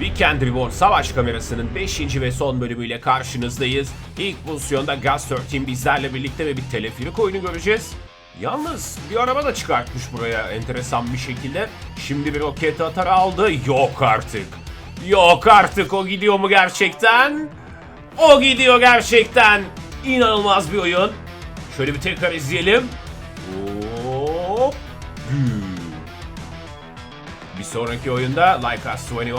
Weekend Reborn savaş kamerasının 5. ve son bölümüyle karşınızdayız. İlk pozisyonda Gus 13 bizlerle birlikte ve bir teleferik oyunu göreceğiz. Yalnız bir araba da çıkartmış buraya enteresan bir şekilde. Şimdi bir roket atar aldı. Yok artık. Yok artık o gidiyor mu gerçekten? O gidiyor gerçekten. İnanılmaz bir oyun. Şöyle bir tekrar izleyelim. Hop. Bir sonraki oyunda Like Us 21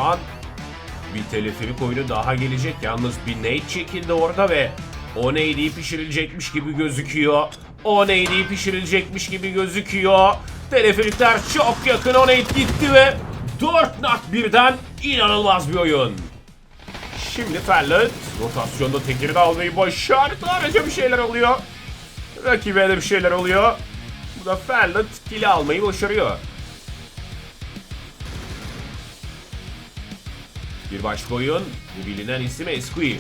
bir teleferik oyunu daha gelecek. Yalnız bir nade çekildi orada ve o nade'i pişirilecekmiş gibi gözüküyor. O nade'i pişirilecekmiş gibi gözüküyor. Teleferikler çok yakın o nade gitti ve 4 knock birden inanılmaz bir oyun. Şimdi Ferlet rotasyonda tekeri de almayı başardı. Sadece bir şeyler oluyor. Rakibe de bir şeyler oluyor. Bu da Ferlet kili almayı başarıyor. Bir başka oyun. Bu bilinen isim Esqui.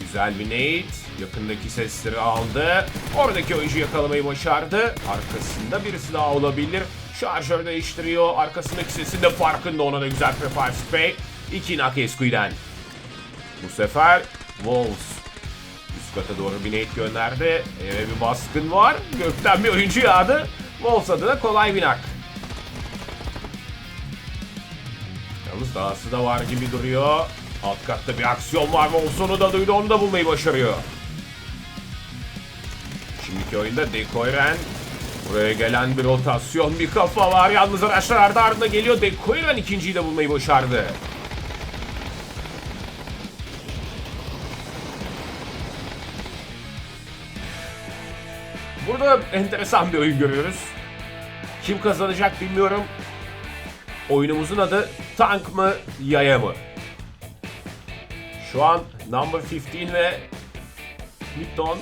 Güzel bir nade. Yakındaki sesleri aldı. Oradaki oyuncu yakalamayı başardı. Arkasında birisi daha olabilir. Şarjör değiştiriyor. Arkasındaki sesin de farkında. Ona da güzel prefire spray. İki nak Esqui'den. Bu sefer Wolves üst kata doğru bir nade gönderdi. Eve bir baskın var. Gökten bir oyuncu yağdı. Wolves adına kolay bir nak. Yalnız dahası da var gibi duruyor. Alt katta bir aksiyon var mı? Olsonu da duydu onu da bulmayı başarıyor. Şimdiki oyunda Dekoyren. Buraya gelen bir rotasyon, bir kafa var. Yalnız araçlar ardı ardına geliyor. Dekoyren ikinciyi de bulmayı başardı. Burada enteresan bir oyun görüyoruz. Kim kazanacak bilmiyorum. Oyunumuzun adı Tank mı Yaya mı? Şu an Number 15 ve Lipton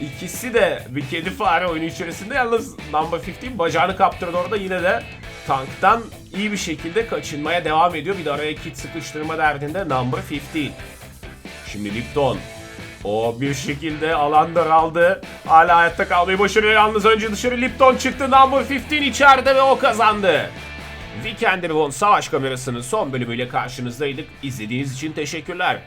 İkisi de bir kedi fare oyunu içerisinde yalnız Number 15 bacağını kaptırdı orada yine de tanktan iyi bir şekilde kaçınmaya devam ediyor. Bir de araya kit sıkıştırma derdinde Number 15. Şimdi Lipton o bir şekilde alan daraldı. Hala hayatta kalmayı başarıyor. Yalnız önce dışarı Lipton çıktı. Number 15 içeride ve o kazandı. Weekend Reborn savaş kamerasının son bölümüyle karşınızdaydık. İzlediğiniz için teşekkürler.